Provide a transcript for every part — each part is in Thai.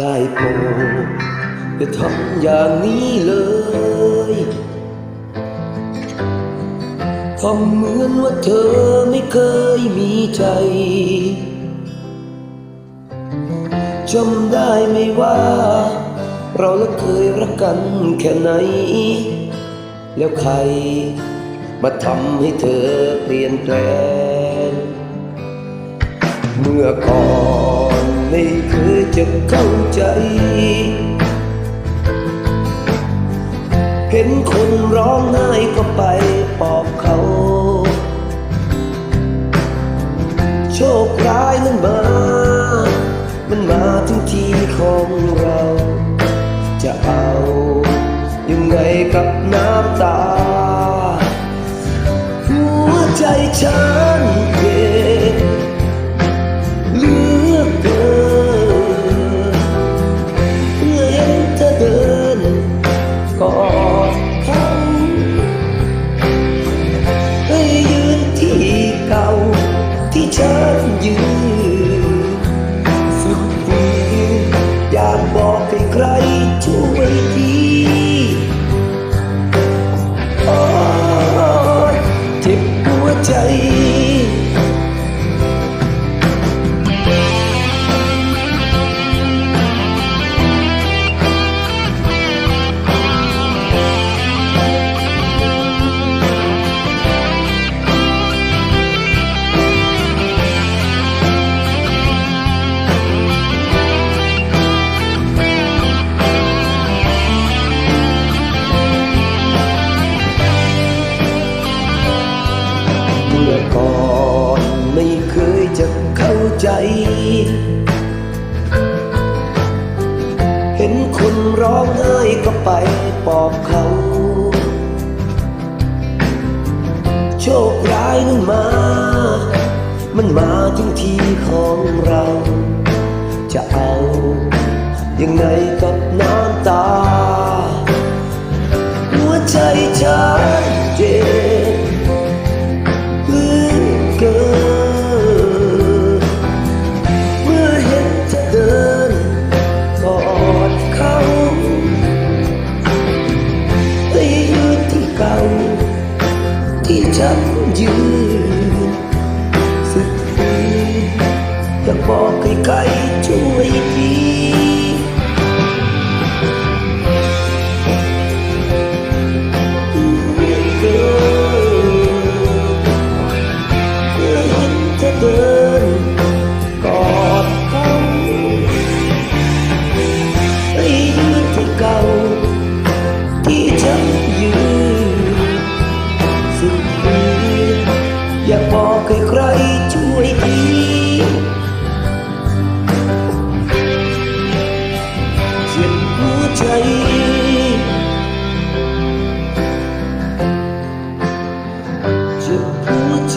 ได้โปรดอย่าทำอย่างนี้เลยทำเหมือนว่าเธอไม่เคยมีใจจำได้ไหมว่า เราละเคยรักกันแค่ไหน แล้วใครมาทำให้เธอเปลี่ยนแปลง เมื่อก่อนไม่เคยจะเข้าใจ เห็นคนร้องไห้ก็ไปปลอบเขา โชคร้ายนั้นมา มันมาถึงทีของเรา จะเอายังไงกับน้ำตา หัวใจฉัน หั จะเข้าใจ เห็นคนร้องไห้ก็ไปปลอบเขา โชคร้ายนั้นมา มันมาถึงทีของเรา จะเอายังไงกับน้ำ ฉั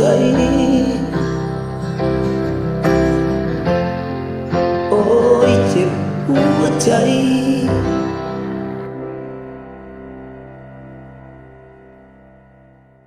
โอ้ยเจ็บหัวใจ